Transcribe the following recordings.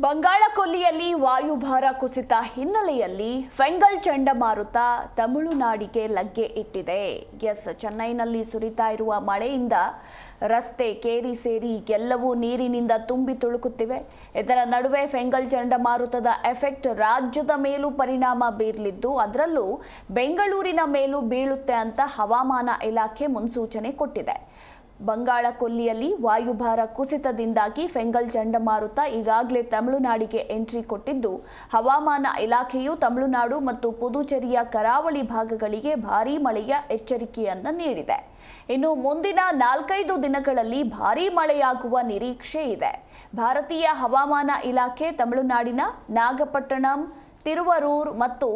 ಬಂಗಾಳ ಕೊಲ್ಲಿಯಲ್ಲಿ ವಾಯುಭಾರ ಕುಸಿತ ಹಿನ್ನೆಲೆಯಲ್ಲಿ ಫೆಂಗಲ್ ಚಂಡಮಾರುತ ತಮಿಳುನಾಡಿಗೆ ಲಗ್ಗೆ ಇಟ್ಟಿದೆ. ಎಸ್, ಚೆನ್ನೈನಲ್ಲಿ ಸುರಿತಾ ಇರುವ ಮಳೆಯಿಂದ ರಸ್ತೆ ಕೇರಿ ಸೇರಿ ಎಲ್ಲವೂ ನೀರಿನಿಂದ ತುಂಬಿ ತುಳುಕುತ್ತಿವೆ. ಇದರ ನಡುವೆ ಫೆಂಗಲ್ ಚಂಡಮಾರುತದ ಎಫೆಕ್ಟ್ ರಾಜ್ಯದ ಮೇಲೂ ಪರಿಣಾಮ ಬೀರಲಿದ್ದು, ಅದರಲ್ಲೂ ಬೆಂಗಳೂರಿನ ಮೇಲೂ ಬೀಳುತ್ತೆ ಅಂತ ಹವಾಮಾನ ಇಲಾಖೆ ಮುನ್ಸೂಚನೆ ಕೊಟ್ಟಿದೆ. ಬಂಗಾಳ ಕೊಲ್ಲಿಯಲ್ಲಿ ವಾಯುಭಾರ ಕುಸಿತದಿಂದಾಗಿ ಫೆಂಗಲ್ ಚಂಡಮಾರುತ ಈಗಾಗಲೇ ತಮಿಳುನಾಡಿಗೆ ಎಂಟ್ರಿ ಕೊಟ್ಟಿದ್ದು, ಹವಾಮಾನ ಇಲಾಖೆಯು ತಮಿಳುನಾಡು ಮತ್ತು ಪುದುಚೇರಿಯ ಕರಾವಳಿ ಭಾಗಗಳಿಗೆ ಭಾರೀ ಮಳೆಯ ಎಚ್ಚರಿಕೆಯನ್ನು ನೀಡಿದೆ. ಇನ್ನು ಮುಂದಿನ ನಾಲ್ಕೈದು ದಿನಗಳಲ್ಲಿ ಭಾರೀ ಮಳೆಯಾಗುವ ನಿರೀಕ್ಷೆ ಇದೆ. ಭಾರತೀಯ ಹವಾಮಾನ ಇಲಾಖೆ ತಮಿಳುನಾಡಿನ ನಾಗಪಟ್ಟಣಂ, ತಿರುವರೂರ್ ಮತ್ತು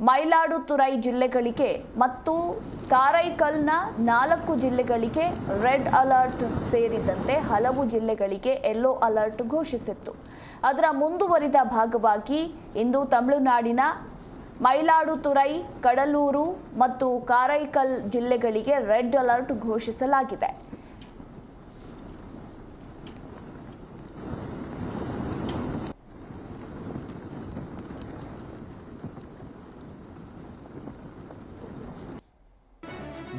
ಮೈಲಾಡುತುರೈ ಜಿಲ್ಲೆಗಳಿಗೆ ಮತ್ತು ಕಾರೈಕಲ್ನ ನಾಲ್ಕು ಜಿಲ್ಲೆಗಳಿಗೆ ರೆಡ್ ಅಲರ್ಟ್ ಸೇರಿದಂತೆ ಹಲವು ಜಿಲ್ಲೆಗಳಿಗೆ ಯೆಲ್ಲೋ ಅಲರ್ಟ್ ಘೋಷಿಸಿತ್ತು. ಅದರ ಮುಂದುವರಿದ ಭಾಗವಾಗಿ ಇಂದು ತಮಿಳುನಾಡಿನ ಮೈಲಾಡುತುರೈ, ಕಡಲೂರು ಮತ್ತು ಕಾರೈಕಲ್ ಜಿಲ್ಲೆಗಳಿಗೆ ರೆಡ್ ಅಲರ್ಟ್ ಘೋಷಿಸಲಾಗಿದೆ.